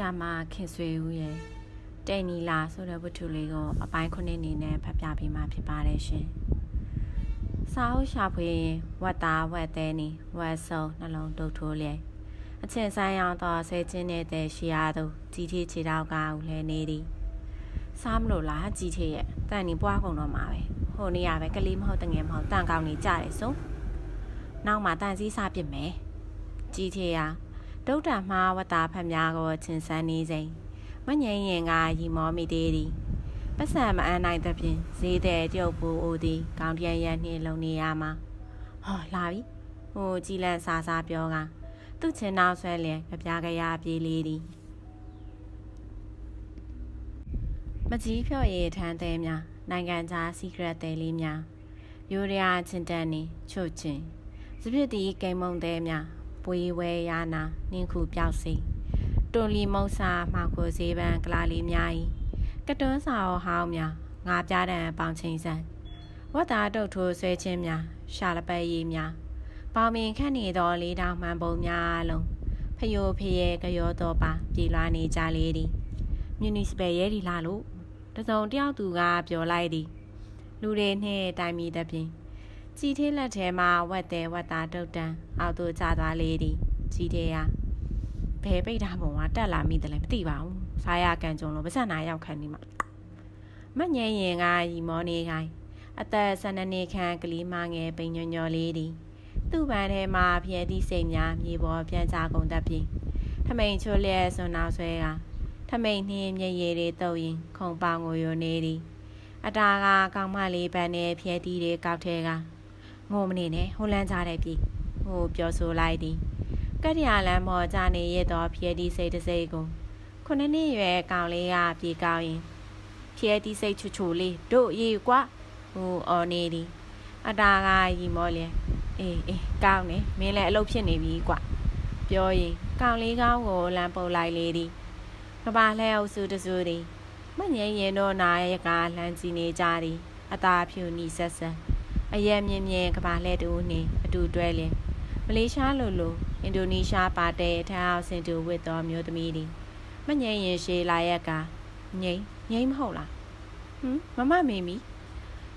ရာမခင်ဆွေဦးရဲ့တိတ်နီလာဆိုတဲ့ဝတ္ထုလေးကိုအပိုင်းခုနှစ်အနေနဲ့ဖတ်ပြပေးမှာဖြစ်ပါတယ်ရှင်။စာအုပ်ရှာဖွေရင်ဝတ်သားဝတ်သေးနီဝတ်ဆုံနှလုံးတုတ်ထိုးလျက်အချင်းဆိုင်အောင်တော့ဆဲချင်းနေတဲ့ရှီယာသူကြီးထီခြေတော့ကဦးလဲနေသည်။စားမလို့လားကြီးထီရဲ့တန်နီပွားကုန်တော့မှာပဲ။ဟိုနေရပဲကလေးမဟုတ်တငယ်မဟုတ်တန်ကောင်းနေကြတယ်ဆို။နောက်မှတန်စည်းစားပြစ်မယ်။ကြီးထီက ဒုတ်တမှားဝတာဖက်များကိုချင်းဆန်းနေစိမ့်မငိမ့်ရင်ကရီမောမိသေးသည်ပတ်စံမအန်းနိုင်သဖြင့်ဈေးတဲ့တရုတ်ပူအိုသည်ကောင်းတရန်ရန်နှင့်လုံနေရမှာဟောလာပြီဟိုကြည်လန့်စားစားပြောကသူ့ချင်းနောက်ဆွဲလျက်ကြပြားကြရပြေးလေးသည်မကြီးဖြော့ရည်ထမ်းသေးများနိုင်ငံခြား secret သေးလေးများရိုးရချင်းတန်နေချုပ်ချင်းစပြစ်တီကိမ်မုံသေးများ ပွေးဝဲရနာနင်းခုပြောက်စီတွန်လီမုတ်စာမှောက်ကိုဈေးပန်းကလာလီများဤကတွန်းစာဟောင်းများငါပြတဲ့ပေါင်ချင်းစံဝတ်သားတုတ်ထိုးဆွဲခြင်းများရှာလပတ်ရည်များပေါင်မင်ခန့်နေသောလေးတောင်မှန်ပုံများလုံးဖယိုဖရဲကရောတော်ပါပြေလွှားနေကြလေသည်မြူနီစပယ်ရဲဒီလာလို့တစုံတယောက်သူကပြောလိုက်သည်လူတွေနှင့်တိုင်မီသဖြင့် ကြည်သေးလက်ထဲမှာဝက်တဲ့ဝက်သားတုတ်တန်အောက်သို့ကျသွားလေသည်ကြည်သေးရာဘယ်ပိတ်ထားပုံကတက်လာမိတယ်လဲမသိပါဘူးစားရကန်ကြုံလို့ပါစက်နာရောက်ခံနေမှာမငယ်ရင်ကရီမောနေခိုင်းအသက်12နှစ်ခန့်ကလေးမငယ်ပိန်ညွညော်လေးသည်သူ့ဗန်ထဲမှာဖျဲသည့်စိတ်များမြေပေါ်ပြန်ချကုန်တတ်ပြီးထမိန်ချိုလျက်စွန်နောက်ဆွဲကထမိန်နှင်းမျက်ရည်တွေတုပ်ရင်ခုံပေါင်ကိုယိုနေသည်အတားကကောင်းမလေးပန်းနဲ့ဖျဲသီးတွေကောက်ထဲက ငိုမနေနဲ့ဟိုလန်းကြတဲ့ပြီဟိုပြောဆိုလိုက်သည်ကတ္တရာလမ်းပေါ်ကြနေရသောဖျဲသီးစိတ်တစ်စိတ်ကိုခုနှစ်နှစ်ရွယ်ကောင်လေးကပြေကောင်းရင်ဖျဲသီးစိတ်ချူချူလေးတို့ရေကွာဟိုအော်နေသည်အတားကရီမောလျက်အေးအေးကောင်းနေမင်းလည်းအလုပ်ဖြစ်နေပြီကွာပြောရင်ကောင်လေးကောင်းကိုလမ်းပုတ်လိုက်လေသည်ကဘာလှဲအုပ်စုတစုသည်မငယ်ရင်တော့နာရကလှမ်းကြည့်နေကြသည်အသာဖြူနီဆက်ဆက် အရက်မြင့်မြင့်ကဘာလှဲတူနှင့်အတူတွဲလျင်မလေးရှားလိုလိုအင်ဒိုနီးရှားပါတဲ့ထန်းအောင်စင်တူဝစ်တော်မျိုးသမီးသည်မငယ်ရင်ရှေးလာရက်ကငိမ့်ငိမ့်မဟုတ်လားဟမ်မမမေမီ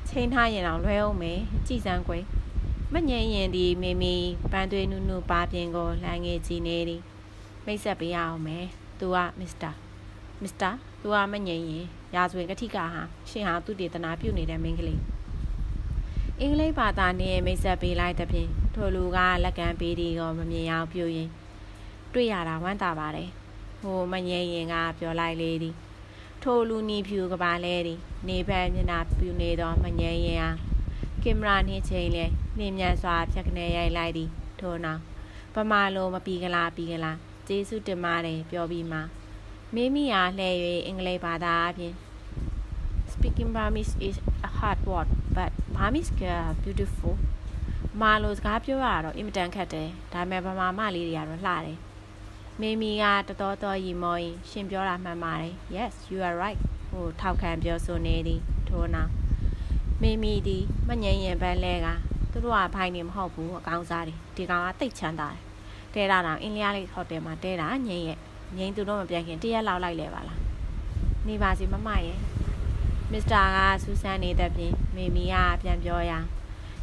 ချိန်ထားရင်တော့လွဲအောင်မယ်ကြည်စမ်းကွယ်မငယ်ရင်ဒီမေမီပန်းသွေးနုနုပါပြင်ကိုလှမ်းငယ်ကြည့်နေသည်မိတ်ဆက်ပေးရအောင်မယ်သူကမစ္စတာမစ္စတာသူကမငယ်ရင်ရာဇဝင်ကတိကဟာရှင်ဟာသူတည်တနာပြုတ်နေတဲ့မိန်းကလေး အင်္ဂလိပ်ဘာသာနဲ့မိတ်ဆက်ပေးလိုက်တဲ့ဖြင့်ထိုလူကလက်ကမ်းပေးဒီကိုမမြင်အောင်ပြုရင်တွေ့ရတာဝမ်းသာပါတယ်ဟိုမငယ်ရင်ကပြောလိုက်လေသည်ထိုလူနီဖြူကပါလဲသည်နေဘက်မျက်နှာပြူနေသောမငယ်ရင်ဟာကင်မရာနှင့်ချိန်လဲနှင်းမြန်စွာဖြတ်ကနေရိုက်လိုက်သည်ထို့နောက်ပမာလိုမပီကလာပီကလာကျေးဇူးတင်ပါတယ်ပြောပြီးမှမိမိအားလှည့်၍အင်္ဂလိပ်ဘာသာအပြင် Speaking Burmese is a hard word but Burmese girl beautiful မာလိုစကားပြောရတော့အင်မတန်ခက်တယ်ဒါပေမဲ့ဗမာမလေးတွေကတော့လှတယ်မိမိကတတော်တော်ရီမောရင်ရှင်ပြောတာမှန်ပါတယ် yes you are right ဟိုထောက်ခံပြောဆိုနေသည်ထို့နောက်မိမိဒီမငြိမ်ရင်ပန်းလဲကသူတို့ကဘိုင်းနေမဟုတ်ဘူးအကောင်းစားတယ်ဒီကောင်ကတိတ်ချမ်းသာတယ်တဲတာတော့အင်းလျားလေးဟိုတယ်မှာတဲတာငြိမ်ရဲ့ငြိမ်သူတော့မပြန်ခင်တရက်လောက်လိုက်လဲပါလားနေပါစီမမရဲ့ မစ္စတာကဆူဆန်နေတဲ့ပြင်မိမိကပြန်ပြောရာ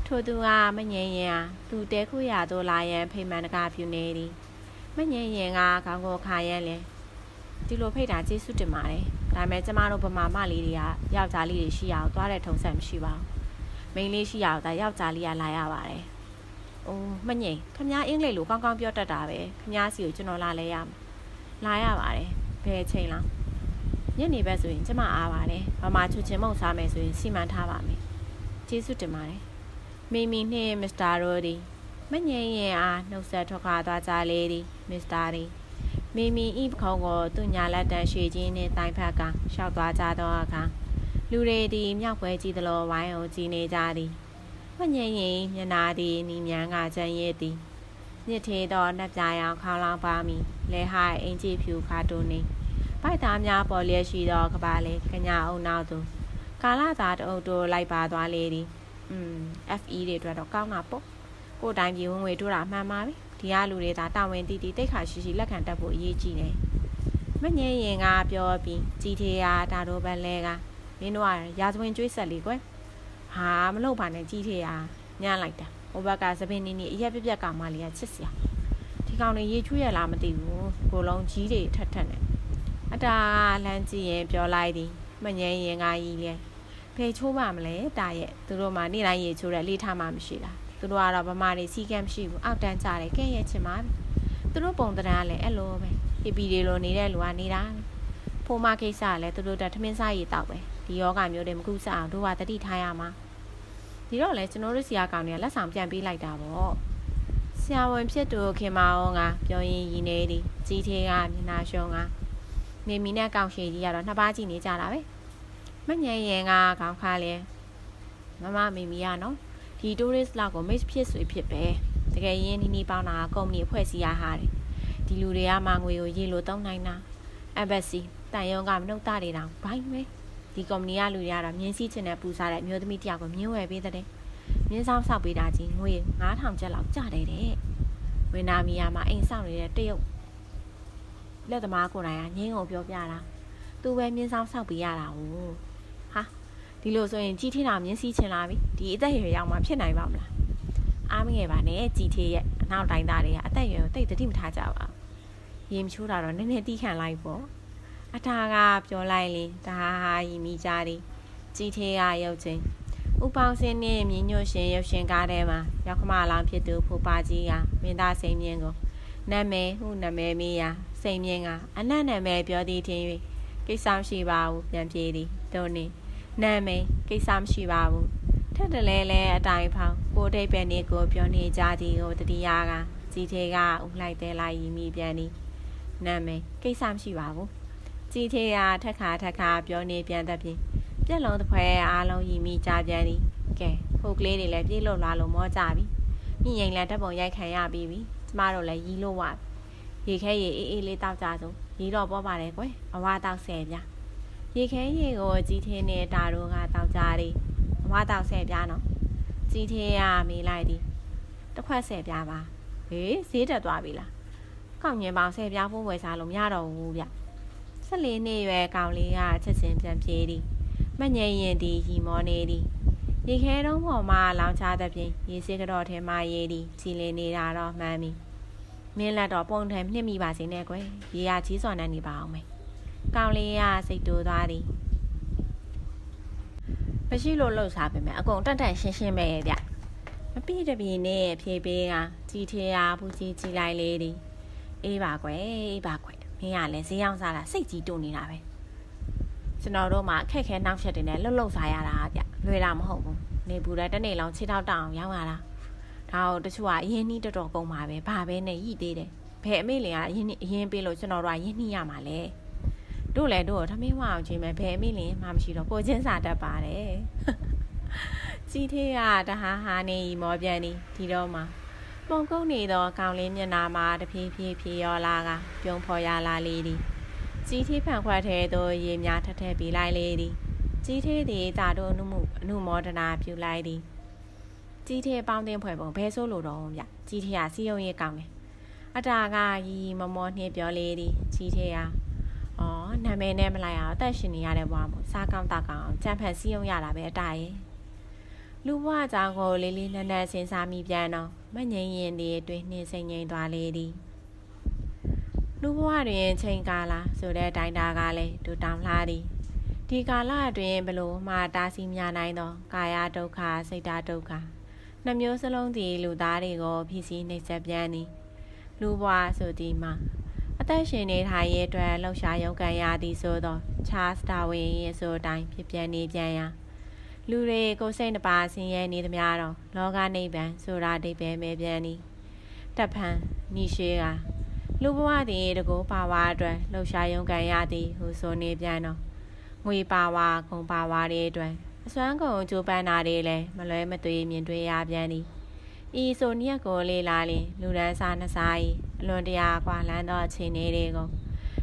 ထိုသူကမငြိမ်ရင်ဟာသူတဲခုရသို့လာရန်ဖိမှန်တကားဖြူနေသည်မငြိမ်ရင်ကခေါင်းကိုခါရန်လဲဒီလိုဖိတ်တာကျေးဇူးတင်ပါတယ်ဒါပေမဲ့ကျမတို့ဗမာမလေးတွေကယောက်ျားလေးတွေရှိရအောင်သွားတဲ့ထုံးစံမရှိပါဘူးမိန်းလေးရှိရအောင်ဒါယောက်ျားလေးကလာရပါတယ်အိုးမငြိမ်ခမားအင်္ဂလိပ်လိုကောင်းကောင်းပြောတတ်တာပဲခမားစီကိုကျွန်တော်လာလဲရမှာလာရပါတယ်ဘယ်ချိန်လား ညနေဘက်ဆိုရင်ကျမအားပါတယ်ဗမာချူချင်းမုံစားမယ်ဆိုရင်စီမံထားပါမယ်ကျေးဇူးတင်ပါတယ်မိမီနှင့်မစ္စတာရိုဒီမငြိမ်ရင်အားနှုတ်ဆက်ထွက်ခွာသွားကြလေသည်မစ္စတာဒီမိမီဤပခုံးကိုသူညာလက်တန်ရွှေချင်းနှင့်တိုင်ဖက်ကရှောက်သွားကြသောအခါလူတွေသည် မြောက်ပွဲကြည့်သလိုဝိုင်းအောင်ကြည်နေကြသည်မငြိမ်ရင်မျက်နာသည်နီမြန်းကကြံရည်သည်ညစ်သေးသောနှက်ပြာရောင်ခေါင်းလောင်းပါမီလဲဟိုင်အင်ကြီးဖြူခါတိုနေ ပိုက်သားများပေါ်လျက်ရှိသောကပါလေကညာအုံနောက်သို့ကာလာသာတအုပ်တို့လိုက်ပါသွားလေသည်อืม FE တွေအတွက်တော့ကောင်းတာပေါ့ကိုယ်တိုင်ပြည်ဝင်ငွေတို့တာမှန်ပါပြီဒီကလူတွေဒါတာဝန်တည်တည်တိတ်ခါရှိရှိလက်ခံတတ်ဖို့အရေးကြီးတယ်မငင်းရင်ကပြောပြီးကြီးသေးရဒါတို့ပဲလဲကမင်းတို့ကရာဇဝင်ကျွေးဆက်လေကွယ်ဟာမလုပ်ပါနဲ့ကြီးသေးရညံ့လိုက်တာဟိုဘက်ကသပင်းနေနေအရက်ပြက်ပြက်ကောင်မလေးကချစ်စရာဒီကောင်တွေရေချွေးရလားမသိဘူးကိုလုံးကြီးတွေထက်ထက်နဲ့ အတားလမ်းကြည့်ရင်ပြောလိုက်သည်မငင်းရင်ကကြီးလေဖေချိုးပါမလဲတာရဲ့သူတို့မှနေ့တိုင်းရေချိုးတဲ့လေးထားမှမရှိလားသူတို့ကတော့ဗမာတွေစီကံမရှိဘူးအောက်တန်းကြတယ်ကဲရဲ့ချင်ပါသူတို့ပုံတရံကလည်းအဲ့လိုပဲဟီပီတွေလိုနေတဲ့လူကနေတာဖိုးမကိစ္စကလည်းသူတို့တက်ထမင်းစားရည်တောက်ပဲဒီယောဂမျိုးတွေမကူစအောင်တို့ကတတိထားရမှာဒီတော့လေကျွန်တော်တို့ဆရာကောင်တွေကလက်ဆောင်ပြန်ပေးလိုက်တာပေါ့ဆရာဝန်ဖြစ်သူခင်မအောင်ကပြောရင်ရည်နေသည်ကြီးသေးကမျက်နှာရှုံးက မိမိနဲ့ကောင်းရှိကြီးကတော့နှစ်ပါးကြည့်နေကြတာပဲမငြိမ်ရင်ကခေါင်းခါလဲမမမိမိရနော်ဒီ tourist လောက်ကို mix ဖြစ်ဆွေဖြစ်ပဲတကယ်ရင်းနီးနီးပေါင်းတာကုမ္ပဏီအဖွဲ့အစည်းအားဟာတယ်ဒီလူတွေကမှငွေကိုရေလိုသုံးနိုင်တာ embassy တန်ရုံကမနှုတ်တာတွေတောင်ဘိုင်းပဲဒီကုမ္ပဏီကလူတွေကတော့မြင်းစည်းချင်တဲ့ပူစားတဲ့အမျိုးသမီးတယောက်ကိုမြင်းဝယ်ပေးတဲ့မြင်းဆောင်ဆောက်ပေးတာကြီးငွေ9000ကျပ်လောက်ကျတယ်တဲ့ဝင်းနာမီယာမှာအိမ်ဆောင်နေတဲ့တရုတ် လက်သမားကိုယ်တိုင်ကငင်းကုန်ပြောပြတာသူပဲမြင်းဆောင်ဆောက်ပေးရတာ哦ဟာဒီလိုဆိုရင်ကြီးထင်းတာမြင်းစည်းချင်လာပြီဒီအသက်အရွယ်ရောက်မှဖြစ်နိုင်ပါမလားအားမငယ်ပါနဲ့ကြီးသေးရဲ့အနောက်တိုင်းသားတွေကအသက်အရွယ်ကိုတိတ်တတိမထားကြပါဘူးရေမချိုးတာတော့နည်းနည်းတီးခံလိုက်ပေါ့အထာကပြောလိုက်လေဒါဟာရီမိကြတယ်ကြီးသေးကရုပ်ချင်းဥပောင်စင်းနဲ့မြင်းညွှတ်ရှင်ရုပ်ရှင်ကားထဲမှာရောက်ခမလောင်ဖြစ်သူဖူပါကြီးကမင်းသားစိန်မြင့်ကိုနာမည်ဟုနာမည်မေးရာ စိန်မြင့်ကအနတ်နာမည်ပြောသည်ထင်၍ကိစ္စမရှိပါဘူးပြန်ပြေးသည်တို့နေနာမည်ကိစ္စမရှိပါဘူးထက်တလဲလဲအတိုင်ဖောင်းကိုတိတ်ပဲနေကိုပြောနေကြသည်ကိုတတိယကကြီးသေးကဥလိုက်သေးလိုက်ရီမိပြန်သည်နာမည်ကိစ္စမရှိပါဘူးကြီးသေးကထက်ခါထက်ခါပြောနေပြန်တဲ့ဖြင့်ပြက်လုံးတစ်ဖွဲအားလုံးရီမိကြပြန်သည်ကဲဟိုကလေးတွေလည်းပြေးလို့လာလို့မောကြပြီမြင့်ရင်လည်းတပ်ပုံရိုက်ခံရပြီးပြီကျမတို့လည်းရီးလို့ဝ ရေခဲရေအေးအေးလေးတောက်ကြစို့ရီးတော့ပေါ်ပါတယ်ကွယ်အဝါတောက်ဆယ်ပြရေခဲရေကိုကြီးသေးနေတာတို့ကတောက်ကြတယ်အဝါတောက်ဆယ်ပြနော်ကြီးသေးရမေးလိုက်သည်တစ်ခွက်ဆယ်ပြပါဟေးဈေးတက်သွားပြီလားကောက်ညင်ပေါင်းဆယ်ပြဖို့ဝယ်စားလို့မရတော့ဘူးဗျဆက်လေးနှစ်ရွယ်ကောင်လေးကချက်ချင်းပြန်ပြေးသည်မငြိမ်ရင်သည်ရီမောနေသည်ရေခဲတုံးပေါ်မှာလောင်ချသဖြင့်ရေစစ်ကတော့ထဲမှာရေးသည်ကြည်လင်နေတာတော့မှန်ပြီ မင်းလက်တော့ပုံထဲနှိမ့်မိပါစေနဲ့ကွယ်ရေရကြီးစွာနဲ့နေပါအောင်မယ်ကောင်လေးကစိတ်တိုးသွားသည်မရှိလို့လှုပ်ရှားပေမဲ့အကုန်တန်တန်ရှင်းရှင်းပဲဗျမပြည့်တပြည့်နဲ့ဖြေးပေးကကြီးထေးအားဘူးကြီးကြီးလိုက်လေသည်အေးပါကွယ်အေးပါကွယ်မင်းကလည်းဈေးရောက်စားတာစိတ်ကြီးတုန်နေတာပဲကျွန်တော်တို့မှခက်ခဲနှောက်ရက်တွေနဲ့လှုပ်လှုပ်စားရတာဗျလွယ်တာမဟုတ်ဘူးနေပူတဲ့တနေ့လုံးခြေထောက်တောင်ရောက်လာတာ ဒါတော့တချို့ကအရင်နှီးတော်တော်ကုန်ပါပဲဘာပဲနဲ့ရည်သေးတယ်ဘယ်အမေလင်ကအရင်အရင်ပေးလို့ကျွန်တော်တို့ကရင်းနှီးရမှာလဲတို့လည်းတို့ထမင်းဝအောင်ချင်းပဲဘယ်အမေလင်မှမရှိတော့ကိုချင်းစာတတ်ပါတယ်ကြီးသေးကတဟာဟာနေမောပြန်နေဒီတော့မှပုံကုန်းနေသောကောင်လေးမျက်နာမှာတဖြည်းဖြည်းဖြေရောလာကပြုံးဖော်ရလာလေသည်ကြီးသေးဖန်ခွက်ထဲသို့ရေများထထည့်ပေးလိုက်လေသည်ကြီးသေးသည်တာတို့အနုမှုအနုမောဒနာပြုလိုက်သည် ကြီးသေးပေါင်းတင်ဖွဲ့ပုံဘဲဆိုးလို့တော့ဗျကြီးသေးကစီယုံရေးကောင်းတယ်အတာကရီမမောနှင်းပြောလေသည်ကြီးသေးကအော်နာမည်နဲ့မလိုက်အောင်အသက်ရှင်နေရတဲ့ဘဝမှာစားကောင်းတာကောင်းကြံဖန်စီယုံရတာပဲအတာရဲ့လူဘဝကြောင့်ကိုလေးလေးနက်နက်စဉ်းစားမိပြန်တော့မငိမ့်ရင်ဒီအတွင်းနှင်းစိမ့်ငိမ့်သွားလေသည်လူဘဝတွင်ချိန်ကာလဆိုတဲ့တိုင်းတာကလည်းဒူတောင်လှသည်ဒီကာလအတွင်းဘလို့မှတားဆီးများနိုင်သောကာယဒုက္ခစိတ်ဓာတ်ဒုက္ခ နှမျိုးစလုံးသည်လူသားတွေကိုဖြစ်စည်းနှိမ့်ဆက်ပြန်သည်လူဘဝဆိုသည်မှာအသက်ရှင်နေထိုင်ရေးအတွက်လှုပ်ရှားရုန်းကန်ရသည်ဆိုသောချားစတာဝင်ရဲ့ဆိုတိုင်းဖြစ်ပြန်နေပြန်ရာလူတွေကိုစိတ်နှပါဆင်းရဲနေသမျှတော့လောကနိဗ္ဗာန်ဆိုတာအိဗယ်မဲ့ပြန်သည်တပ်ဖန်မိရှိကလူဘဝသည်တကူပါဝါအတွက်လှုပ်ရှားရုန်းကန်ရသည်ဟုဆိုနေပြန်တော့ငွေပါဝါဂုံပါဝါတွေအတွက် အစွမ်းကုန်ကြိုးပမ်းတာတွေလည်းမလွဲမသွေမြင်တွေ့ရပြန်သည်ဤဆိုညက်ကိုလေးလာလင်လူရန်စားနှစား၏အလွန်တရာကွာလန်းသောအခြေအနေတွေကို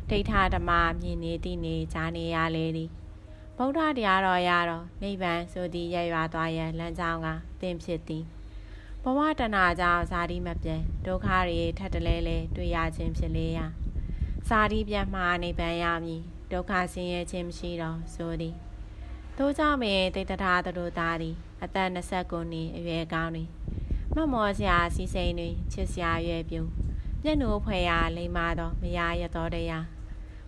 ဒိဋ္ဌဓမ္မမြင်နေသည့်နေကြားနေရလေသည်ဗုဒ္ဓတရားတော်ရတော့နိဗ္ဗာန်ဆိုသည်ရရွာသွားရန်လမ်းကြောင်းကသင်ဖြစ်သည်ဘဝတဏကြောင့်ဇာတိမပြတ်ဒုက္ခတွေထပ်တလဲလဲတွေ့ရခြင်းဖြစ်လေရာဇာတိပြတ်မှနိဗ္ဗာန်ရမည်ဒုက္ခဆင်းရဲခြင်းမရှိတော့ဆိုသည် ထို့ကြောင့်ပင်တိတ်တထာတို့သားသည်အသက်29နှစ်အရွယ်ကောင်းသည်မတ်မောစရာစီစိန်တွင်ချစ်စရာရွယ်ပြုမျက်နှိုးဖွယ်ရာလိမ္မာသောမယာရတော်တရား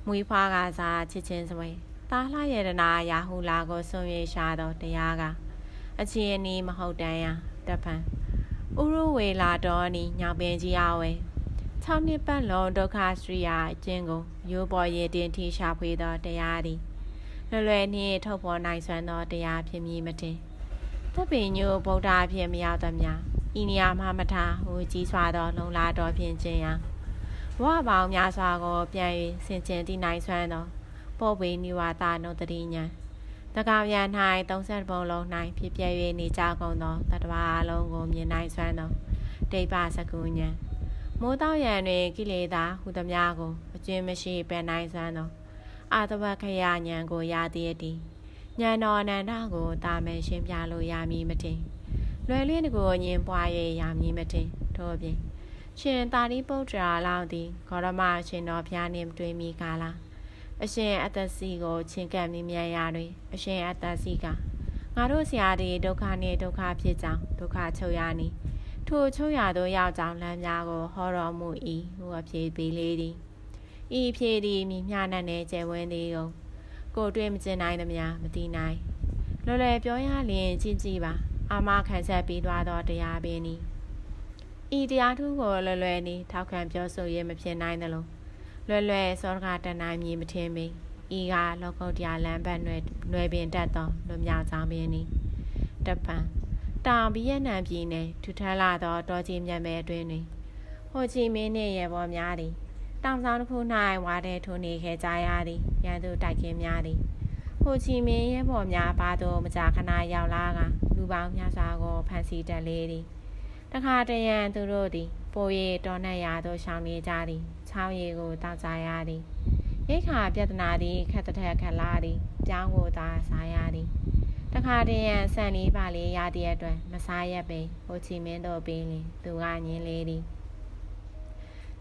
မွေးဖွားကစားချစ်ချင်းစွဲတာလှရတနာရာဟုလာကိုဆွံ့ရရှာသောတရားကအချင်းအနီးမဟုတ်တမ်းရာတပံဥရဝေလာတော်နီညောင်ပင်ကြီးအဝဲ6နှစ်ပတ်လုံးဒုက္ခစရိယာအကျဉ်းကိုရိုးပေါ်ရည်တင်ထိရှာဖွေသောတရားသည် လွယ်လွယ်နှင့်ထုတ်ဖော်နိုင်စွမ်းသောတရားဖြစ်မည်မတင်သဗ္ဗညုဗုဒ္ဓဖြင့်မရောက်သမျှဤနေရာမှမထားဟူကြီးစွာသောလုံလာတော်ဖြင့်ခြင်းရာဘဝပေါင်းများစွာကိုပြန်၍ဆင်ခြင်တည်နိုင်စွမ်းသောပောဝေနိဝါဒနုတ္တိညာတကောင်ရန်၌30ပုံလုံး၌ဖြစ်ပြ၍နေကြကုန်သောတတဝါအလုံးကိုမြင်နိုင်စွမ်းသောဒိဗ္ဗစကုညာမိုးတောက်ရန်တွင်ကိလေသာဟုသမျှကိုအကျဉ်းမရှိပယ်နိုင်စွမ်းသော အာတဝခယဉာဏ်ကိုရသည်အတီဉာဏ်တော်အနန္တကိုတာမယ်ရှင်းပြလို့ရမည်မတင်လွယ်လင်းကိုညင်ပွား၍ရမည်မတင်ထို့အပြင်ရှင်တာရိပုတ္တရာလောင်းသည်ဂေါရမရှင်တော်ဘုရားနှင့်တွေ့မိကားလားအရှင်အတ္တစီကိုချင်းကပ်မိမြန်ရာတွင်အရှင်အတ္တစီကငါတို့ဆရာသည်ဒုက္ခနှင့်ဒုက္ခဖြစ်ကြောင်းဒုက္ခချုပ်ရနီထိုချုပ်ရသောရောက်ကြောင်းလမ်းများကိုဟောတော်မူ၏ဟူအဖြေပေးလေသည် ဤဖြေသည်မိမျှနှံ့နေကျယ်ဝန်းသည်ကိုကိုတွေ့မကျင်နိုင်သမျှမသိနိုင်လွယ်လွယ်ပြောရလျင်ကြည့်ကြည့်ပါအာမခံချက်ပြီးသွားသောတရားပင်ဤဤတရားထုကိုလွယ်လွယ်နီထောက်ခံပြောဆိုရမဖြစ်နိုင်သလိုလွယ်လွယ်စောကတနိုင်မည်မထင်ပေဤကလောကုတ်တရားလမ်းဘက်နှွယ်နှွယ်ပင်တက်သောလွမြောက်ကြောင်းပင်နီတပံတောင်ဗီယက်နမ်ပြည်နယ်ထူထပ်လာသောတောကြီးမြတ်မဲအတွင်းတွင်ဟိုချီမင်းနှင့်ရဲဘော်များသည် တောင်ဆောင်တစ်ခု၌ဝါတဲ့ထိုးနေခဲ့ကြရသည်ရန်သူတိုက်ခင်းများသည်ဟိုချီမင်းရဲဘော်များဘာသို့မကြာခဏရောက်လာကလူပေါင်းများစွာကိုဖမ်းဆီးတက်လေသည်တခါတရံသူတို့သည်ပိုရီတော်နှက်ရာသို့ရှောင်နေကြသည်ချောင်းရည်ကိုတောက်ကြရသည်ရိခါပြဿနာသည်ခက်တဲ့ခက်လာသည်ပြောင်းကိုသာစားရသည်တခါတည်းရန်ဆန်လေးပါလေးရတဲ့အတွက်မစားရက်ပင်ဟိုချီမင်းတို့ပြီးလင်သူကညင်းလေးသည်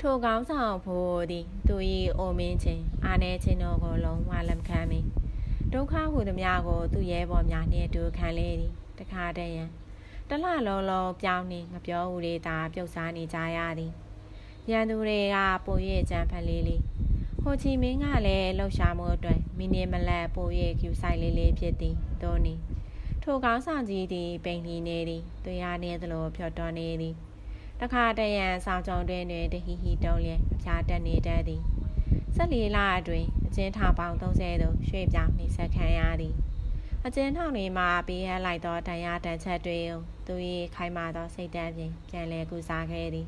ထိုကောင်းဆောင်ဖို့သည်သူ၏အိုမင်းချင်းအာနေချင်းတို့ကိုလုံးဝလက်ခံမီဒုက္ခဟုသမျှကို သူရဲဘော်များနှင့်အတူခံလေသည်တခါတည်းရန်တလလုံးလုံးပြောင်းနေငပြောဦးတွေသာပြုတ်စားနေကြရသည်ရန်သူတွေကပို၍ကြံဖက်လေးလေးဟိုချီမင်းကလည်းလှုပ်ရှားမှုအတွက်မိနစ်မလတ်ပို၍ကျူဆိုင်လေးလေးဖြစ်သည်သို့နီထိုကောင်းဆောင်ကြီးသည်ပိန်လီနေသည်တွေ့ရနေသလိုဖြော်တော်နေသည် တခါတရံဆောင်ကြုံတွင်တွင်တဟီဟီတုံးလျက်အပြားတက်နေတတ်သည်ဆက်လီလာအတွင်အကျဉ်းထောင်ပေါင်း30သို့ရွှေ့ပြောင်းနေဆက်ခံရသည်အကျဉ်းထောင်တွေမှာပေးရလိုက်သောတန်ရာတန်ချက်တွေသူ၏ခိုင်မာသောစိတ်ဓာတ်ဖြင့်ပြန်လည်ကူစားခဲ့သည်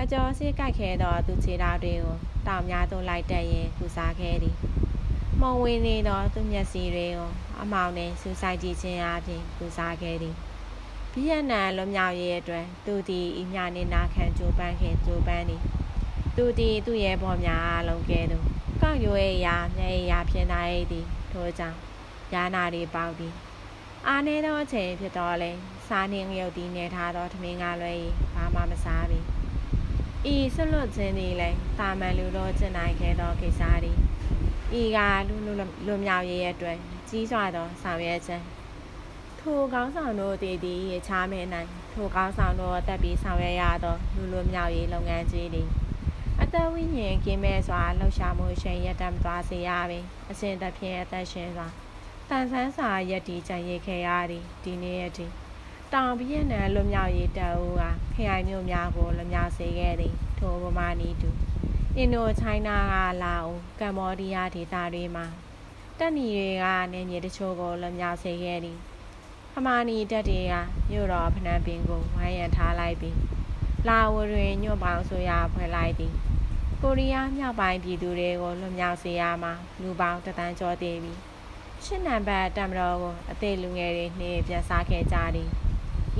အကျော်စီးကြိုက်ခဲသောသူခြေတော်တွေကိုတောင်များသို့လိုက်တက်ရင်းကူစားခဲ့သည်မုံဝင်နေသောသူမျက်စီတွေကိုအမောင်နှင့်စူးစိုက်ကြည့်ခြင်းအပြင်ကူစားခဲ့သည် ဗီယက်နမ်လွန်မြောက်ရေးအတွက်သူသည်ဤမြနေနာခံကြိုးပမ်းခင်ကြိုးပမ်းသည်သူသည်သူ့ရဲ့ဘော်များအလုံးကဲသူကောက်ရွယ်ရာမျက်ရည်ရာဖြင့်သာရည်သည်ထို့ကြောင့်ယာနာတွေပေါက်သည်အာနေသောအချိန်ဖြစ်တော်လဲစားနှင်းရုပ်သည်နေထားသောထမင်းကားလွဲ၏ဘာမှမစားပြီဤဆွလွတ်ခြင်းသည်လည်းတာမန်လူတို့ကျင့်နိုင်ခဲ့သောကိစ္စသည်ဤကလူလူလူမြောက်ရေးအတွက်ကြီးစွာသောဆောင်ရွက်ခြင်း ထိုကောင်းဆောင်တို့တည်သည်ရချားမဲနိုင်ထိုကောင်းဆောင်တို့တက်ပြီးဆောင်ရွက်ရသောလူလူမြောက်ရေးလုပ်ငန်းကြီးသည်အသက်ဝိညာဉ်ကင်းမဲ့စွာလှုပ်ရှားမှုရှင်ရတံသွားစေရပင်အစဉ်တစ်ဖြင့်အသက်ရှင်စွာတန်ဆန်းစွာရက်တီကြံရခဲ့ရသည်ဒီနေ့ရက်တီတောင်ပြည့်နံလွမြောက်ရေးတပ်ဦးကခရိုင်မြို့များကိုလွမြောက်စေခဲ့သည်ထိုဗမာနီတူအင်ဒိုချိုင်းနာကလာအိုကမ္ဘောဒီးယားဒေသတွေမှာတပ်နီတွေကနေမြေတချို့ကိုလွမြောက်စေခဲ့သည် ဖမာနီတပ်တွေကမြို့တော်ဖနန်ပင်ကိုဝိုင်းရန်ထားလိုက်ပြီးလာဝတွင်ညွန့်ပေါင်းဆိုရဖွဲ့လိုက်သည်ကိုရီးယားမြောက်ပိုင်းပြည်သူတွေကိုလွမြောက်စေရမှာလူပေါင်းတသန်းကျော်သေးပြီးရှစ်နံပါတ်တမတော်ကိုအသေးလူငယ်တွေနှင့်ပြန်စားခဲ့ကြသည်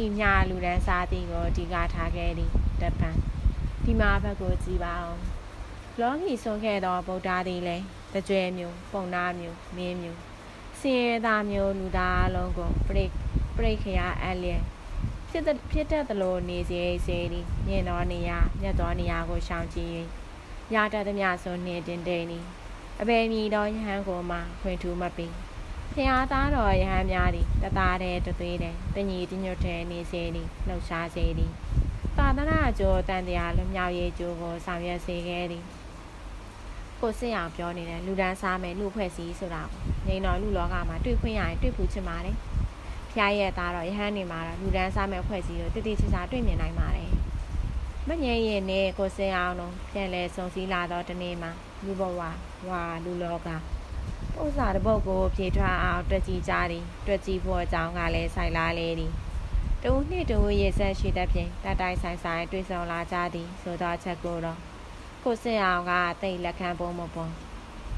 ဤညာလူဒန်းစားသည်ကိုအဓိကထားခဲ့သည်တပံဒီမှာဘက်ကိုကြည့်ပါအောင်လောကီဆုံးခဲ့သောဗုဒ္ဓသည်လည်းတကြွယ်မျိုးပုံနာမျိုးမင်းမျိုး စင်ရသားမျိုးလူသားအလုံးကိုပရိပရိခရအလျက်ဖြစ်တဲ့ဖြစ်တဲ့သလိုနေစေစေသည်မြင်သောနေရာမြတ်သောနေရာကိုရှောင်ကြည့်၍ရတတ်သမျှဆိုနှင်တင်တိန်နီအဘယ်မီတော့ယဟန်ကိုမှခွင်ထူးမပီဖျားသားတော်ယဟန်များသည်တသားတဲ့တသွေးတဲ့တညီတညွတ်တဲ့နေစေသည်လှုပ်ရှားစေသည်သာသနာကျော်တန်တရားလွမြောက်ရေးကျိုးကိုဆောင်ရွက်စေခဲ့သည်ကိုစစ်အောင်ပြောနေတဲ့လူဒန်းစားမယ်လူဖွဲ့စည်းဆိုတာကို ငိန်တော်လူလောကမှာတွေ့ခွင့်ရရင်တွေ့ဖူးချင်ပါတယ်ဖျားရဲ့သားတော်ယဟန်နေမှာတော့လူဒန်းစားမယ်ဖွဲ့စည်းလို့တတိချာချာတွေ့မြင်နိုင်ပါတယ်မငြိမ်ရင်နဲ့ကိုစင်အောင်တော့ပြန်လဲစုံစည်းလာတော့တနေ့မှာလူဘဝဝါလူလောကဥစ္စာတစ်ပုတ်ကိုဖြေထွားအောင်တွက်ကြည့်ကြသည်တွက်ကြည့်ဖို့အကြောင်းကလည်းဆိုင်လာလေသည်တူနှစ်တူရေဆက်ရှိတဲ့ဖြင့်တတိုက်ဆိုင်ဆိုင်တွေ့ဆုံလာကြသည်ဆိုတော့ချက်ကိုတော့ကိုစင်အောင်ကတိတ်လက်ခံဖို့မပေါ်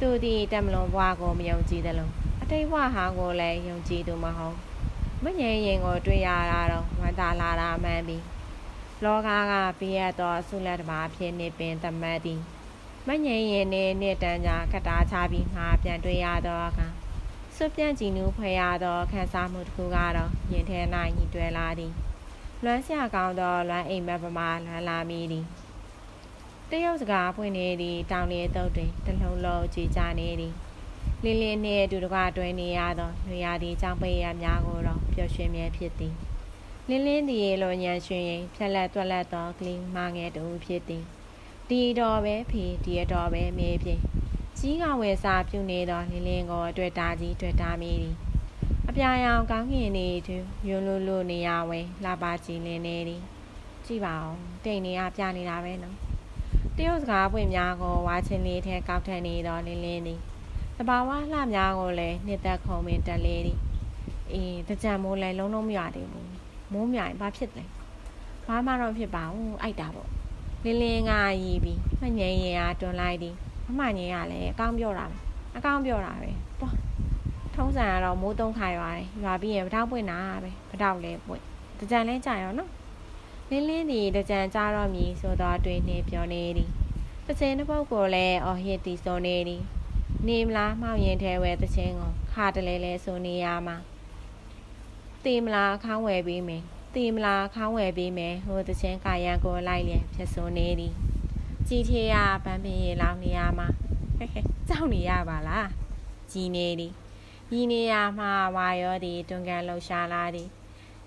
သူသည်တမလွန်ဘွားကိုမယုံကြည်သလိုအတိတ်ဘဝဟာကိုလည်းယုံကြည်သူမဟုတ်မငြိမ်ရင်ကိုတွေ့ရတာတော့ဝမ်းသာလာတာမှန်ပြီလောကကပြည့်ရသောဆုလက်တပါဖြစ်နေပင်သမတ်သည်မငြိမ်ရင်နေနှစ်တန်းကြာခတာချပြီးမှပြန်တွေ့ရသောအခါစွပြန့်ကြည်နူးဖွယ်ရသောခန်းစားမှုတစ်ခုကတော့ရင်ထဲ၌ညှိတွဲလာသည်လွမ်းဆရာကောင်းသောလွမ်းအိမ်မက်ပမာလွမ်းလာမိသည် တရုတ်စကားဖွင့်နေသည့်တောင်လေးတုပ်တွင်တလုံးလုံးကြည်ကြနေသည်လင်းလင်းနှင့်အတူတကွတွဲနေရသောညရာသည့်ကြောင့်ပိရများကိုတော့ပျော်ရွှင်မြဲဖြစ်သည်လင်းလင်းသည်လိုညံရွှင်ရင်ဖြက်လက်တွက်လက်သောကလေးမငယ်တူဖြစ်သည်ဒီတော်ပဲဖေဒီတော်ပဲမေးဖြင့်ကြီးကဝယ်စာပြုနေသောလင်းလင်းကိုတွေ့တာကြီးတွေ့တာမိသည်အပြာရောင်ကောင်းကင်နေသူယွန်းလူလူနေရဝဲလာပါကြည်လင်းနေသည်ကြည့်ပါဦးတိတ်နေရပြနေတာပဲနော် တရုတ်စကားပွင့်များကိုဝါချင်းလေးထဲကောက်ထက်နေသောလင်းလင်းသည်တဘာဝလှများကိုလည်းနှစ်သက်ခုံပင်တက်လေးသည်အေးတကြံမိုးလည်းလုံးလုံးမရသေးဘူးမိုးမြိုင်ဘာဖြစ်လဲဘာမှတော့ဖြစ်ပါဘူးအိုက်တာပေါ့လင်းလင်းကရီးပြီးမငြိမ်ရင်အားတွန်းလိုက်သည်အမှန်ကြီးကလည်းအကောင်းပြောတာအကောင်းပြောတာပဲပေါ့ထုံးစံကတော့မိုးသုံးခါရွာတယ်ရွာပြီးရင်ပထောက်ပွင့်တာပဲပထောက်လဲပွင့်တကြံလဲကြာရောနော် လင်းလင်းသည်တကြံကြတော့မြည်ဆိုတော့တွင်နှင်းပြောနေသည်တစင်တစ်ပုတ်ကိုလည်းအော်ဟစ်သည်ဆိုနေသည်နေမလားမှောင်ရင်ထဲဝဲတချင်းကိုခါတလဲလဲဆိုနေရမှာတေးမလားခေါင်းဝယ်ပြီးမယ်တေးမလားခေါင်းဝယ်ပြီးမယ်ဟိုတချင်းကာယံကိုလိုက်လျက်ဖြစ်ဆိုနေသည်ကြည်ထေးရဗန်းပင်ရေလောင်နေရမှာဟဲ့ဟဲ့ကြောက်နေရပါလားကြည်နေသည်ဤနေရမှာဝါရောသည်တွန်ကန်လှူရှာလာသည်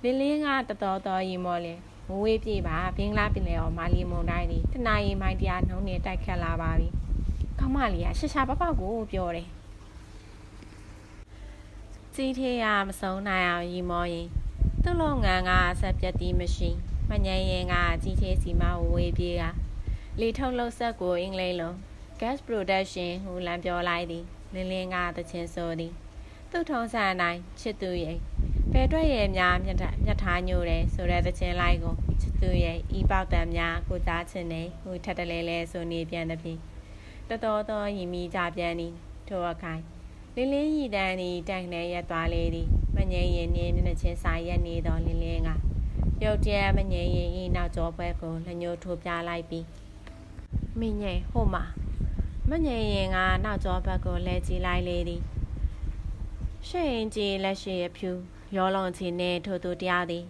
လင်းလင်းကတတော်တော်ရီမော်လင် မဝေးပြေးပါဘင်္ဂလားပင်လယ်အော်မာလီမုန်တိုင်းသည်တနအီမိုင်းတရားနှုံးနေတိုက်ခတ်လာပါပြီကောင်းမလေးကရှာရှာပပကိုပြောတယ်ကြီးထေးရမဆုံးနိုင်အောင်ရီမော်ရင်သူ့လုပ်ငန်းကဆက်ပြတ်သည်မရှိမငြိမ်ရင်ကကြီးထေးစီမဝေးပြေးကလေထုတ်လုပ်ဆက်ကိုအင်္ဂလိပ်လို gas production ဟူလမ်းပြောလိုက်သည်လင်းလင်းကတချင်းဆိုသည်သူ့ထုံးစံတိုင်းချစ်သူရဲ့ ဘယ်အတွက်ရဲ့များမြတ်မြတ်ထားညို့တယ်ဆိုတဲ့တချင်းလိုက်ကိုချစ်သူရဲ့ဤပေါက်တံများကိုသားချင်နေဟူထက်တလဲလဲဆိုနေပြန်သည်ဖြင့်တတော်တော်ရီမီကြပြန်သည်ထိုအခိုင်လင်းလင်းရီတန်းသည်တိုင်နေရက်သွားလေသည်မငြိမ်ရင်နေမျက်နှာချင်းစာရက်နေတော်လင်းလင်းကရုတ်တရက်မငြိမ်ရင်ဤနောက်ကျောပွဲကိုလက်ညှိုးထိုးပြလိုက်ပြီးမင်းငယ်ဟိုမှာမငြိမ်ရင်ကနောက်ကျောဘက်ကိုလဲကြည့်လိုက်လေသည်ရှေ့ရင်ကြီးလက်ရှိရဖြူ ရောလုံးချီနေထို့သူတရားသည်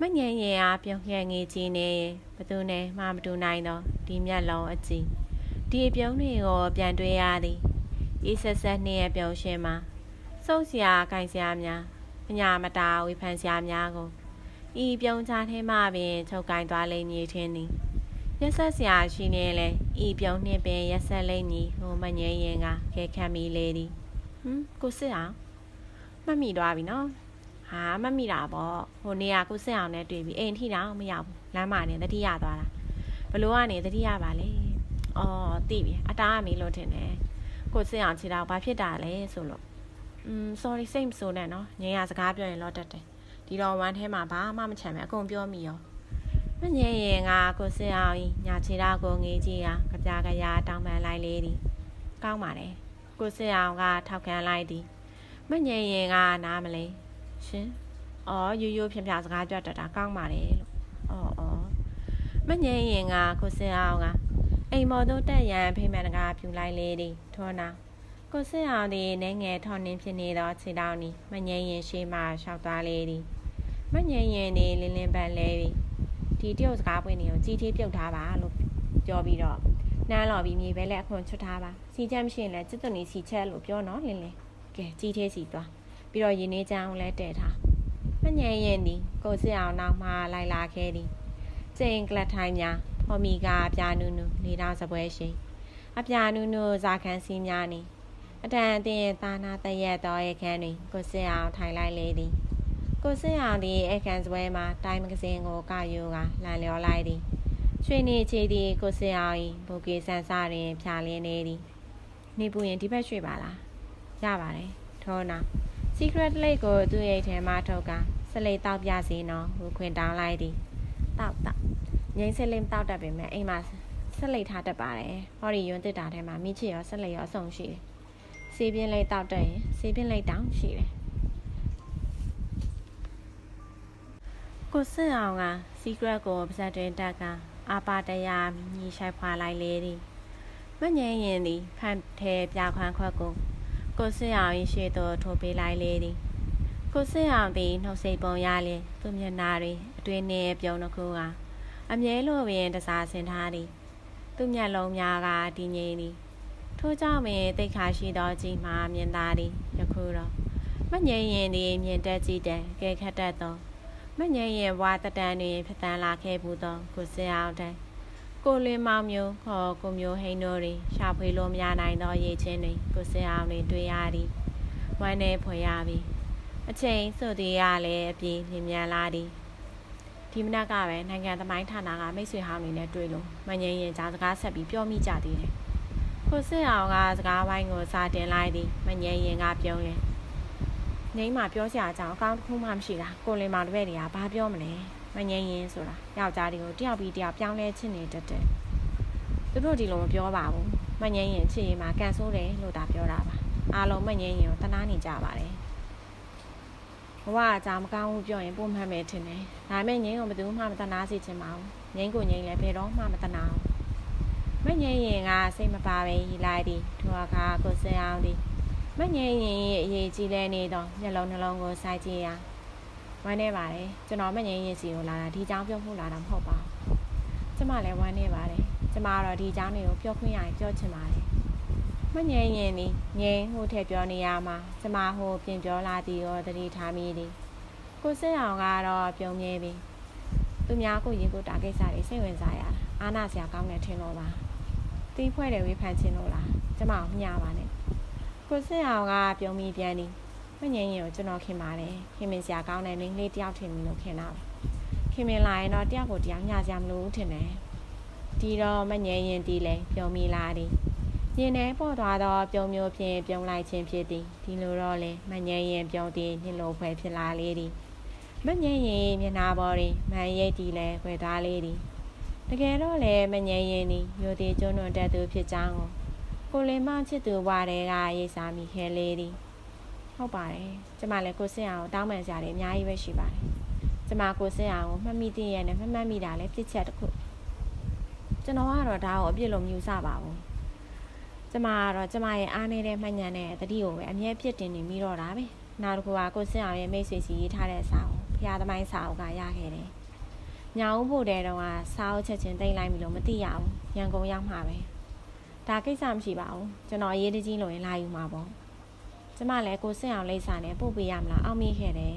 မငြိမ်ရင်အားပြုံးငှက်ငေးကြီးနေဘသူနဲ့မှမတူနိုင်တော့ဒီမျက်လုံးအကြည့်ဒီပြုံးတွေကိုပြန်တွေ့ရသည်ဤဆက်ဆက်နှင့်ပြုံးရှင်မှာစုပ်စရာခိုင်စရာများပညာမတာဝေဖန်စရာများကိုဤပြုံးချထဲမှပင်ချုပ်ကင်သွားလိမ့်မည်ထင်သည်ရက်ဆက်စရာရှိနေလေဤပြုံးနှင့်ပင်ရက်ဆက်လိမ့်မည်ဟိုမငြိမ်ရင်ကခဲခတ်မိလေသည်ဟမ်ကိုစစ်အောင်မှတ်မိသွားပြီနော် ဟာမမိတာပေါ့ဟိုနေကကိုစစ်အောင်နဲ့တွေ့ပြီးအိမ်ထိတော့မရောက်ဘူးလမ်းမနေတတိယသွားတာဘလို့ကနေတတိယပါလေအော်သိပြီအတားမေးလို့ထင်တယ်ကိုစစ်အောင်ခြေတော့ဘာဖြစ်တာလဲဆိုလို့อืม sorry စိတ်မဆိုးနဲ့နော်ငင်းရစကားပြောရင်တော့တက်တယ်ဒီတော့ဝမ်းထဲမှာဘာမှမချမ်းပဲအကုန်ပြောမိရောမငင်းရင်ကကိုစစ်အောင်ကြီးညာခြေတော့ကိုငေးကြီးကကြပြကြရတောင်းပန်လိုက်လေသည်ကောင်းပါတယ်ကိုစစ်အောင်ကထောက်ခံလိုက်သည်မငင်းရင်ကနားမလဲ ရှင်။အော်ရိုးရိုးဖြင်ဖြစကားကြွတတ်တာကောင်းပါလေလို့။အော်အော်မငြိမ်ရင်ကကိုစင်အောင်ကအိမ်မော်တို့တက်ရန်ဖိမန်တကားပြူလိုက်လေသည်ထောနာကိုစင်အောင်သည်နေငယ်ထော်နှင်းဖြစ်နေသောခြေတောင်းသည်မငြိမ်ရင်ရှေးမှရှောက်သွားလေသည်မငြိမ်ရင်သည်လင်းလင်းပန်းလဲသည်ဒီတရုတ်စကားပွင့်တွေကိုကြီးသေးပြုတ်ထားပါလို့ပြောပြီးတော့နန်းလော်ပြီးမြေပဲလက်အခွန်ချွတ်ထားပါစီချက်မရှိရင်လည်းစစ်သွန်ကြီးစီချက်လို့ပြောနော်လင်းလင်းကဲကြီးသေးစီသွား ပြီးတော့ရင်းနေချောင်းလည်းတဲ့ထားမငြိမ်ရင်ဒီကိုစစ်အောင်နောက်မှလိုက်လာခဲ့သည်ကျိန်ကလတ်ထိုင်းများဖော်မီကအပြာနုနုလေးတောင်စပွဲရှိအပြာနုနုဇာခန်းစီများနီအတန်အတင်းသာနာတရက်တော်ရဲ့ခန်းတွင်ကိုစစ်အောင်ထိုင်လိုက်လေသည်ကိုစစ်အောင်သည်အခန်းစပွဲမှာတိုင်းမဂဇင်းကိုကယူကလန်လျော်လိုက်သည်ရွှေနေချီသည်ကိုစင်အောင်၏ဘိုကေဆန်စတွင်ဖြာလင်းနေသည်နေပူရင်ဒီဘက်ရွှေ့ပါလားရပါတယ်ထောနာ secret lake ကိုသူ့ရဲ့ထဲမှထုတ်ကစလိတ်တောက်ပြစီနော်ဟိုခွင်တောင်းလိုက်သည်တောက်တောက်ငိမ့်စလင်းတောက်တတ်ပေမဲ့အိမ်မှာဆက်လိတ်ထားတတ်ပါတယ်ဟောဒီယွန်းတစ်တာထဲမှာမိချီရောဆက်လိတ်ရောအဆုံရှိတယ်စီးပြင်းလိတ်တောက်တတ်ရင်စီးပြင်းလိတ်တောင်းရှိတယ်ကိုစင်အောင်က secret ကိုပါဇက်တွင်တက်ကအာပါတရာမြည်ဆိုင်ဖွာလိုက်လေသည်မငြိမ်ရင်သည်ဖန်ထဲပြခွန်းခွက်ကို ကိုစင်အောင်၏ရှေ့သို့ထိုးပေးလိုက်လေသည်ကိုစင်အောင်သည်နှုတ်ဆက်ပုံရလျင်သူ့မျက်နှာတွင်အတွင်းနှင့်ပြုံးတစ်ခုကအမြဲလိုပင်တစားဆင်ထားသည်သူ့မျက်လုံးများကတည်ငြိမ်သည်ထို့ကြောင့်ပင်တိတ်ခါရှိသောကြည်မှမြင်သာသည်ယခုတော့မငြိမ်ရင်သည်မြင်တတ်ကြည့်တယ်ကဲခတ်တတ်သောမငြိမ်ရင်ဘွားတတန်တွင်ဖြတ်တန်းလာခဲ့ဘူးသောကိုစင်အောင်တိုင် ကိုလင်းမောင်မျိုးခေါ်ကိုမျိုးဟိန်းတို့တွင်ရှာဖွေလို့မရနိုင်သောရေချင်းတွင်ကိုစင်အောင်တွင်တွေ့ရသည်ဝမ်းနေဖွယ်ရပြီအချိန်ဆိုသည်ရလည်းအပြေလျင်မြန်လာသည်ဒီမနက်ကပဲနိုင်ငံသမိုင်းဌာနကမိတ်ဆွေဟောင်းတွေနဲ့တွေ့လို့မငြိမ်ရင်ကြားစကားဆက်ပြီးပြောမိကြသေးတယ်ကိုစင်အောင်ကစကားဝိုင်းကိုစာတင်လိုက်သည်မငြိမ်ရင်ကပြုံးရင်ငိမ့်မှာပြောစရာအကြောင်းအကောင်းတစ်ခုမှမရှိတာကိုလင်မောင်တပည့်တွေကဘာပြောမလဲ မငြိမ်ရင်ဆိုတာယောက်ျားတွေကိုတယောက်ပြီးတယောက်ပြောင်းလဲချစ်နေတတ်တယ်သူတို့ဒီလိုမပြောပါဘူးမငြိမ်ရင်ချစ်ရင်မှာကန်ဆိုးတယ်လို့သာပြောတာပါအားလုံးမငြိမ်ရင်ကိုတနာနေကြပါတယ်ဘဝအကြောင်းမကောင်းဘူးပြောရင်ပုံမှန်ပဲထင်တယ်ဒါပေမဲ့ငြိမ်ကိုဘယ်သူမှမတနာစေချင်ပါဘူးငြိမ်ကိုငြိမ်လည်းဘယ်တော့မှမတနာဘူးမငြိမ်ရင်ကစိတ်မပါပဲရီလိုက်သည်ထိုအခါကိုစင်အောင်သည်မငြိမ်ရင်ရဲ့အရေးကြီးလဲနေတော့မျက်လုံးနှလုံးကိုစိုက်ကြည့်ရ ဝမ်းနေပါတယ်ကျွန်တော်မငြိမ်ရင်စီကိုလာတာဒီเจ้าပြောဖို့လာတာမဟုတ်ပါဘူးကျမလည်းဝမ်းနေပါတယ်ကျမကတော့ဒီเจ้าတွေကိုပြောခွင့်ရရင်ပြောချင်ပါတယ်မငြိမ်ရင်ဒီငြိမ်ဟိုထည့်ပြောနေရမှာကျမဟိုပြင်ပြောလာသည်ရောတတိထားမိသည်ကိုစင်အောင်ကတော့ပြုံးမြဲပြီသူများကိုရင်ကိုတာကိစ္စတွေစိတ်ဝင်စားရတာအာနာစရာကောင်းတယ်ထင်လို့ပါတီးဖွဲ့တယ်ဝေးဖန်ချင်းလို့လားကျမကိုမျှပါနဲ့ကိုစင်အောင်ကပြုံးမိပြန်သည် မငြိမ်ရင်ကိုကျွန်တော်ခင်ပါတယ်ခင်မင်စရာကောင်းတဲ့မိန်းကလေးတယောက်ထင်ပြီလို့ခင်တာပဲခင်မင်လာရင်တော့တယောက်ကိုတယောက်ညစရာမလိုဘူးထင်တယ်ဒီတော့မငြိမ်ရင်ဒီလေပြုံးမိလာသည်ရင်ထဲပေါ်သွားသောပြုံးမျိုးဖြင့်ပြုံးလိုက်ခြင်းဖြစ်သည်ဒီလိုတော့လေမငြိမ်ရင်ပြုံးသည်ညှလို့ဖွဲဖြစ်လာလေသည်မငြိမ်ရင်မျက်နာပေါ်တွင်မန်ရိပ်ဒီလေခွဲသွားလေသည်တကယ်တော့လေမငြိမ်ရင်ဒီရိုသေကျွန်းတွန်တက်သူဖြစ်ကြောင်းကိုကိုလင်မချစ်သူဘွားတဲ့ကရေးစားမိခဲလေသည် ဟုတ်ပါတယ်ကျမလည်းကိုစင်အောင်တောင်းပန်စရာတွေအများကြီးပဲရှိပါတယ်ကျမကိုစင်အောင်ကိုမှတ်မိသိရနဲ့မှတ်မှတ်မိတာလည်းပြစ်ချက်တစ်ခုကျွန်တော်ကတော့ဒါကိုအပြစ်လို့မယူဆပါဘူးကျမကတော့ကျမရဲ့အားနေတဲ့မှတ်ဉာဏ်နဲ့တတိကိုပဲအမြဲပြစ်တင်နေပြီးတော့တာပဲနောက်တစ်ခုကကိုစင်အောင်ရဲ့မိတ်ဆွေစီရေးထားတဲ့စာကိုဖျားသမိုင်းစာအုပ်ကရခဲ့တယ်ညောင်ဖို့တဲ့တော့ကစာအုပ်ချက်ချင်းတိတ်လိုက်ပြီလို့မသိရဘူးရန်ကုန်ရောက်မှာပဲဒါကိစ္စမရှိပါဘူးကျွန်တော်ရေးတကြီးလို့ရင်လာယူမှာပေါ့ ကျမလည်းကိုစင်အောင်လိမ့်စာနဲ့ပို့ပေးရမလားအောက်မိခဲ့တယ်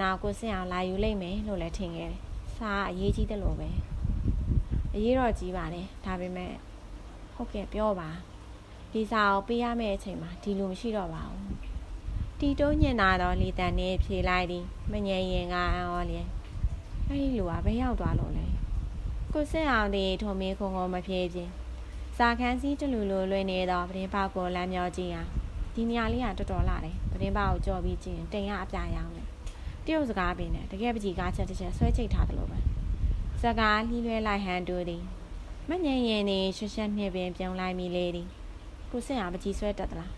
နောက်ကိုစင်အောင်လာယူလိုက်မယ်လို့လည်းထင်ခဲ့တယ်စာအရေးကြီးတယ်လို့ပဲအရေးတော့ကြီးပါတယ်ဒါပေမဲ့ဟုတ်ကဲ့ပြောပါဒီစာကိုပေးရမယ့်အချိန်မှာဒီလိုမရှိတော့ပါဘူးတီတိုးညင်လာတော့လီတန်နဲ့ဖြေလိုက်သည်မငြိမ်ရင်ကအံ့ဩလျက်အဲ့ဒီလူကဘယ်ရောက်သွားလို့လဲကိုစင်အောင်ဒီထုံမင်းခုံခုံမဖြေခြင်းစာခန်းစည်းတလူလိုလွင်နေတော့ပရင်ပေါက်ကိုလမ်းမျောကြည့်ရ ဒီနေရာလေးကတော်တော်လာတယ်ပရင်ပေါက်ကိုကြော်ပြီးကြည့်ရင်တိမ်ရအပြာရောင်းတယ်တရုတ်စကားပင်နဲ့တကယ်ပကြီးကားချက်တစ်ချက်ဆွဲချိတ်ထားတယ်လို့ပဲစကားလှီးလွဲလိုက်ဟန်တူသည်မငြိမ်ရင်နေရှက်ရှက်နှစ်ပင်ပြုံလိုက်မိလေသည်ကိုစင်အောင်ပကြီးဆွဲတက်သလား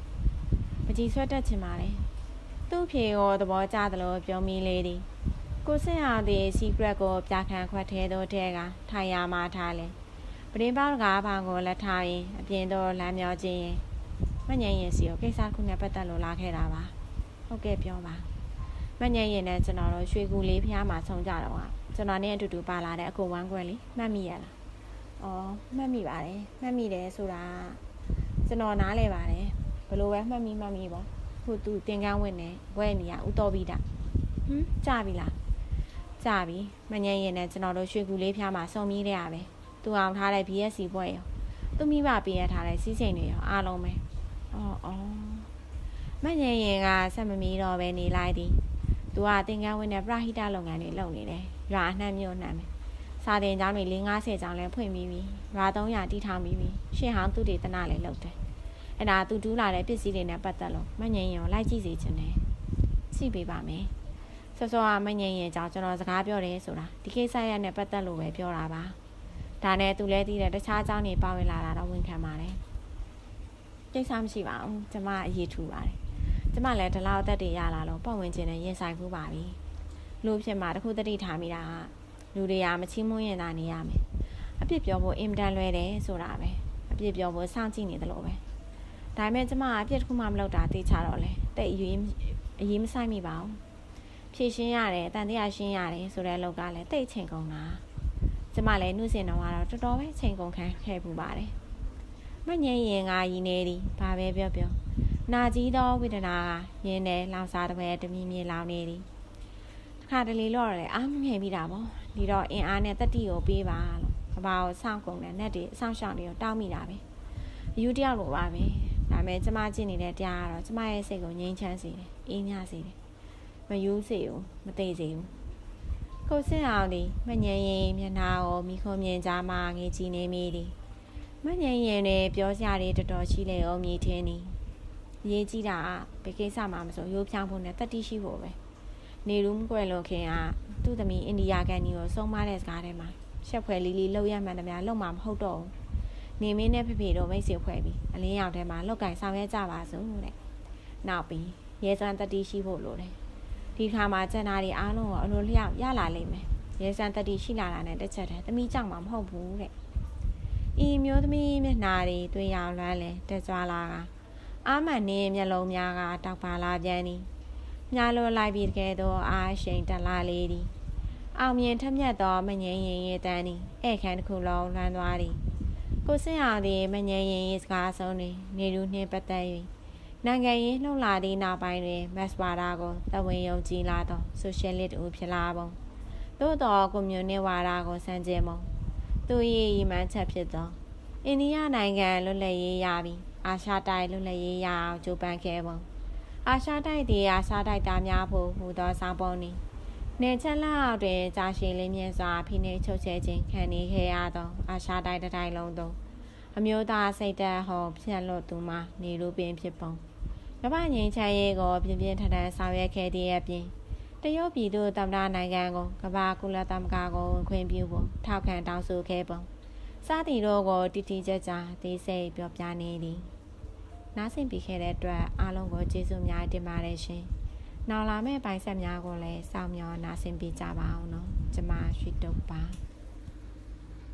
ပကြီးဆွဲတက်ချင်ပါလေသူ့ဖြေကိုသဘောကျသလိုပြောမိလေသည်ကိုစင်အောင်သည် secret ကိုပြခန့်ခွက်ထဲသို့ထဲကထိုင်ရမှထားလဲပရင်းပေါကားဘောင်ကိုလက်ထားရင်အပြင်သို့လမ်းမျောခြင်းရင် မငြိမ်ရင်စီကိုကိစ္စခုနဲ့ပတ်သက်လို့လာခဲ့တာပါဟုတ်ကဲ့ပြောပါမငြိမ်ရင်လည်းကျွန်တော်တို့ရွှေကူလေးဖျားမှာဆုံးကြတော့ကကျွန်တော်နဲ့အတူတူပါလာတဲ့အကိုဝမ်းခွဲလေးမှတ်မိရလားအော်မှတ်မိပါတယ်မှတ်မိတယ်ဆိုတာကျွန်တော်နားလဲပါတယ်ဘယ်လိုပဲမှတ်မိမှတ်မိပေါ့ဟိုသူတင်ကန်းဝင်နေဘွဲနေရဥတော်ပြီးတာဟမ်ကြပြီလားကြပြီမငြိမ်ရင်လည်းကျွန်တော်တို့ရွှေကူလေးဖျားမှာစုံမြည်တဲ့ရပဲသူအောင်ထားတဲ့ BSC ဘွဲရောသူမိဘပေးရထားတဲ့စီးစိမ်တွေရောအားလုံးပဲ အော်အော်မငြိမ်ရင်ကဆက်မမီတော့ပဲနေလိုက်သည်သူကတင်ကန်းဝင်တဲ့ပရဟိတလုပ်ငန်းတွေလုပ်နေတယ်ရွာအနှံ့မြို့နှံ့ပဲစာတင်ကျောင်းတွေ450ကျောင်းလည်းဖွင့်ပြီးပြီ။ရွာ300တီထောင်ပြီးပြီ။ရှင်းဟောင်းသူတေသနာလည်းလုပ်တယ်။အဲ့ဒါသူတူးလာတဲ့ပစ္စည်းတွေနဲ့ပတ်သက်လို့မငိမ့်ရင်လိုက်ကြည့်စေချင်တယ်။ကြည့်ပေးပါမယ်။စောစောကမငိမ့်ရင်ကြောင့်ကျွန်တော်စကားပြောတယ်ဆိုတာဒီကိစ္စရနဲ့ပတ်သက်လို့ပဲပြောတာပါ။ဒါနဲ့သူလည်းသိတယ်တခြားကျောင်းတွေပါဝင်လာတာတော့ဝန်ခံပါတယ်။ ကိစ္စမရှိပါဘူး။ကျမအရေးထူပါတယ်။ကျမလည်းဒီလောက်အသက်တွေရလာလို့ပတ်ဝန်းကျင်နဲ့ရင်ဆိုင်မှုပါပြီ။လို့ဖြစ်မှာတခုတတိထားမိတာကလူတွေကမချီးမွမ်းရင်သာနေရမယ်အပြစ်ပြောဖို့အင်မတန်လွဲတယ်ဆိုတာပဲအပြစ်ပြောဖို့စောင့်ကြည့်နေတယ်လို့ပဲဒါပေမဲ့ကျမကအပြစ်တစ်ခုမှမလုပ်တာသိချတော့လဲတိတ်အရေးအရေးမဆိုင်မိပါဘူးဖြည့်ရှင်းရတယ်တန်တရားရှင်းရတယ်ဆိုတဲ့အလုပ်ကလည်းတိတ်ချိန်ကုန်တာကျမလည်းနှုတ်စင်တော့ကတော့တော်တော်ပဲချိန်ကုန်ခံခဲ့ပူပါတယ် မငြိမ်ရင်ကရည်နေသည်ဘာပဲပြောပြောနာကြီးသောဝေဒနာကရင်းနေလောင်စားတစ်ပဲတမီမြေလောင်နေသည်တစ်ခါတလေတော့လည်းအားမငြိမ်ပြီးတာပေါ့ဒီတော့အင်အားနဲ့တက်တီကိုပေးပါလို့ကဘာကိုစောင့်ကုန်တဲ့နဲ့တွေအဆောင်ရှောင်တွေကိုတောင်းမိတာပဲအယူတယောက်လိုပါပဲဒါပေမဲ့ကျမကျင့်နေတဲ့တရားကတော့ကျမရဲ့စိတ်ကိုငြိမ်းချမ်းစေတယ်အေးမြစေတယ်မယူစေဘူးမသိစေဘူးကိုစင်အောင်ဒီမငြိမ်ရင်မျက်နှာကိုမိခုံမြင်ကြမှာငေးကြည့်နေမိသည် မငြိမ်ရင်လည်းပြောစရာတွေတော်တော်ရှိလေအောင်မြည်ထင်းသည်အရေးကြီးတာကဘယ်ကိစ္စမှမဆိုရိုးဖြောင်းဖို့နဲ့တတိရှိဖို့ပဲနေရူးမကွယ်လွန်ခင်ကသူ့သမီးအိန္ဒိယကန်ကြီးကိုစုံမတဲ့စကားထဲမှာရှက်ဖွယ်လီလီလှုပ်ရမှန်တယ်များလုံမှာမဟုတ်တော့ဘူးနေမင်းနဲ့ဖေဖေတို့မိတ်ဆွေဖွဲ့ပြီးအလင်းရောင်ထဲမှာလောက်ကင်ဆောင်ရွက်ကြပါစို့တဲ့နောက်ပြီးရဲစွမ်းတတိရှိဖို့လိုတယ်ဒီခါမှာကျန်တာတွေအားလုံးကိုအလိုလျောက်ရလာလိမ့်မယ်ရဲစွမ်းတတိရှိလာတာနဲ့တစ်ချက်တည်းသမီးကြောင့်မှမဟုတ်ဘူးတဲ့ ဤမျိုးသမီးမျက်နာတွေတွေ့ရလွမ်းလဲတက်ကြွလာကအာမန်နေမျက်လုံးများကတောက်ပါလာပြန်သည်မြာလိုလိုက်ပြီးတကယ်တော့အားရှိန်တက်လာလေသည်အောင်မြင်ထက်မြက်သောမငြိမ်ရင်ရတန်းသည်ဧခန်းတစ်ခုလုံးလွှမ်းသွားသည်ကိုစင်ရသည်မငြိမ်ရင်ရစကားဆုံးတွင်နေလူနှင့်ပတ်သက်၍နိုင်ငံရေးလှုပ်လာသည့်နောက်ပိုင်းတွင်မက်စပါဒါကိုတဝင်ယုံကြည်လာသောဆိုရှယ်လစ်ဦးဖြစ်လာပုံသို့သောကွန်မြူနစ်ဝါဒကိုစံကျင်ပုံ သူ၏ရည်မှန်းချက်ဖြစ်သောအိန္ဒိယနိုင်ငံလွတ်လပ်ရေးရပြီးအာရှတိုက်လွတ်လပ်ရေးရအောင်ကြိုးပမ်းခဲ့ပုံအာရှတိုက်သည်အာရှတိုက်သားများဖို့ဟူသောစောင်းပုံนี้နေချက်လက်အောက်တွင်ကြာရှည်လေးမြင့်စွာဖိနှိပ်ချုပ်ချယ်ခြင်းခံနေခဲ့ရသောအာရှတိုက်တစ်တိုင်းလုံးသို့အမျိုးသားစိတ်ဓာတ်ဟောဖြန့်လွတ်သူမှနေလူပင်ဖြစ်ပုံကမ္ဘာငြိမ်းချမ်းရေးကိုပြင်းပြင်းထန်ထန်ဆောင်ရွက်ခဲ့သည့်အပြင် တရုတ်ပြည်သူသမ္မတနိုင်ငံကိုကမ္ဘာကုလသမဂ္ဂကိုဝင်ခွင့်ပြုဖို့ထောက်ခံတောင်းဆိုခဲ့ပုံစသည်တို့ကိုတည်တည်ကြကြသိစိတ်ပြောပြနေသည်နားဆင်ပြီးခဲ့တဲ့အတွက်အားလုံးကိုကျေးဇူးအများကြီးတင်ပါတယ်ရှင်။နောက်လာမယ့်ပိုင်းဆက်များကိုလည်းစောင့်မျှော်နားဆင်ပေးကြပါအောင်နော်။ကျွန်မရွှေတုပ်ပါ။